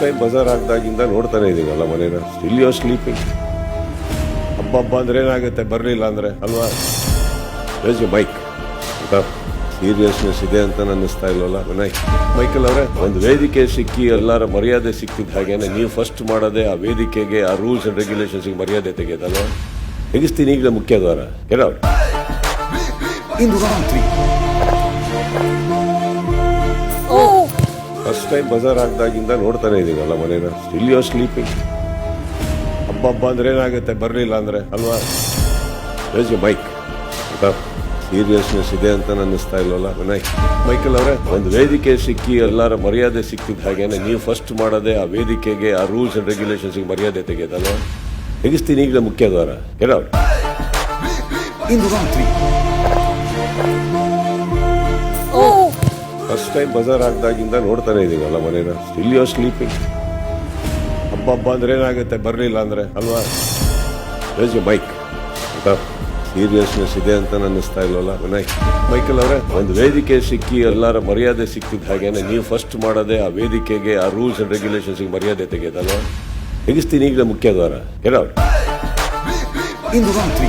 Time ಬಜಾರ್ ಆಗ್ದಾಗಿಂದ ನೋಡ್ತಾನೆ ಇದೀನಲ್ಲ ಮನೇನ. ಸ್ಟಿಲ್ ಯೋ ಸ್ಲೀಪಿಂಗ್ ಹಬ್ಬ ಹಬ್ಬ ಅಂದ್ರೆ ಏನಾಗುತ್ತೆ? ಬರಲಿಲ್ಲ ಅಂದ್ರೆ ಅಲ್ವಾ? ಯು ಮೈಕ್ ಸೀರಿಯಸ್ನೆಸ್ ಇದೆ ಅಂತ ಅನ್ನಿಸ್ತಾ ಇಲ್ಲವಲ್ಲ ವಿನಯ್ ಮೈಕಲ್ ಅವರೇ ಒಂದು ವೇದಿಕೆ ಸಿಕ್ಕಿ ಎಲ್ಲರ ಮರ್ಯಾದೆ ಸಿಕ್ತಿದ್ದ ಹಾಗೇನೆ ನೀವು ಫಸ್ಟ್ ಮಾಡೋದೇ ಆ ವೇದಿಕೆಗೆ ಆ ರೂಲ್ಸ್ ಅಂಡ್ ರೆಗ್ಯುಲೇಷನ್ಸ್ ಮರ್ಯಾದೆ ತೆಗೆಯೋದಲ್ವಾ? ತೆಗಿಸ್ತೀನಿ ಈಗಲೇ ಮುಖ್ಯ ದ್ವಾರ. ಟೈಮ್ ಬಜಾರ್ ಆಗದಾಗಿಂದ ನೋಡ್ತಾನೆ ಇದೀನಲ್ಲ ಮನೇನ. ಸ್ಟಿಲ್ ಯೋರ್ ಸ್ಲೀಪಿಂಗ್ ಹಬ್ಬ ಹಬ್ಬ ಅಂದ್ರೆ ಏನಾಗುತ್ತೆ? ಬರಲಿಲ್ಲ ಅಂದ್ರೆ ಅಲ್ವಾ? ಯು ಮೈಕ್ ಸೀರಿಯಸ್ನೆಸ್ ಇದೆ ಅಂತ ಅನ್ನಿಸ್ತಾ ಇಲ್ಲವಲ್ಲ ವಿನಾಯಕ್ ಮೈಕಲ್ ಅವರೇ ಒಂದು ವೇದಿಕೆ ಸಿಕ್ಕಿ ಎಲ್ಲರ ಮರ್ಯಾದೆ ಸಿಕ್ತಿದ್ದ ಹಾಗೇನೆ ನೀವು ಫಸ್ಟ್ ಮಾಡೋದೇ ಆ ವೇದಿಕೆಗೆ ಆ ರೂಲ್ಸ್ ಅಂಡ್ ರೆಗ್ಯುಲೇಷನ್ಸ್ ಮರ್ಯಾದೆ ತೆಗೆದಲ್ಲ ತೆಗಿಸ್ತೀನಿ ಈಗಲೇ ಮುಖ್ಯ ದ್ವಾರ. ಔಟ್ ಇಂದು ರಾತ್ರಿ ಫಸ್ಟ್ ಟೈಮ್ ಬಜಾರ್ ಆಗ್ದಾಗಿಂದ ನೋಡ್ತಾನೆ ಇದೀನಲ್ಲ ಮನೇನ. ಸ್ಟಿಲ್ ಯೋ ಸ್ಲೀಪಿಂಗ್ ಹಬ್ಬ ಹಬ್ಬ ಅಂದ್ರೆ ಏನಾಗುತ್ತೆ? ಬರಲಿಲ್ಲ ಅಂದ್ರೆ ಅಲ್ವಾ? ಯು ಮೈಕ್ ಸೀರಿಯಸ್ನೆಸ್ ಇದೆ ಅಂತ ಅನ್ನಿಸ್ತಾ ಇಲ್ವಲ್ಲ? ವಿನಯ್ ಮೈಕಲ್ ಅವರೇ ಒಂದು ವೇದಿಕೆ ಸಿಕ್ಕಿ ಎಲ್ಲರ ಮರ್ಯಾದೆ ಸಿಕ್ತಿದ್ದ ಹಾಗೇನೆ ನೀವು ಫಸ್ಟ್ ಮಾಡೋದೇ ಆ ವೇದಿಕೆಗೆ ಆ ರೂಲ್ಸ್ ಅಂಡ್ ರೆಗ್ಯುಲೇಷನ್ಸ್ ಮರ್ಯಾದೆ ತೆಗೆಯೋದಲ್ವಾ? ತೆಗಿಸ್ತೀನಿ ಈಗಲೇ ಮುಖ್ಯ ದ್ವಾರ. ಏನವ್ರು ಇಂದು ರಾತ್ರಿ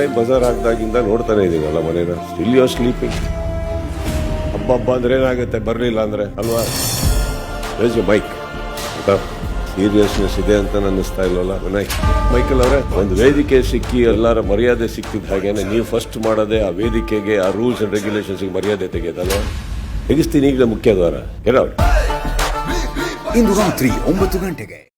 ಟೈಮ್ ಬಜಾರ್ ಆಗ್ದಾಗಿಂದ ನೋಡ್ತಾನೆ ಇದೀನಲ್ಲ ಮನೇನ. ಸ್ಟಿಲ್ ಯೋ ಸ್ಲೀಪಿಂಗ್ ಹಬ್ಬ ಹಬ್ಬ ಅಂದ್ರೆ ಏನಾಗುತ್ತೆ? ಬರಲಿಲ್ಲ ಅಂದ್ರೆ? ಅಲ್ವಾ? ಯು ಮೈಕ್ ಸೀರಿಯಸ್ನೆಸ್ ಇದೆ ಅಂತ ಅನ್ನಿಸ್ತಾ ಇಲ್ವಲ್ಲ? ವಿನಯ್ ಮೈಕಲ್ ಅವರೇ, ಒಂದು ವೇದಿಕೆ ಸಿಕ್ಕಿ ಎಲ್ಲರ ಮರ್ಯಾದೆ ಸಿಕ್ಕಿದ ಹಾಗೇನೆ ನೀವು ಫಸ್ಟ್ ಮಾಡೋದೆ ಆ ವೇದಿಕೆಗೆ, ಆ ರೂಲ್ಸ್ ಅಂಡ್ ರೆಗ್ಯುಲೇಷನ್ಸ್ ಮರ್ಯಾದೆ ತೆಗೆಯೋದಲ್ವಾ? ತೆಗಿಸ್ತೀನಿ ಈಗಲೇ ಮುಖ್ಯ ದ್ವಾರ. ಔಟ್ ಇಂದು ರಾತ್ರಿ ಒಂಬತ್ತು ಗಂಟೆಗೆ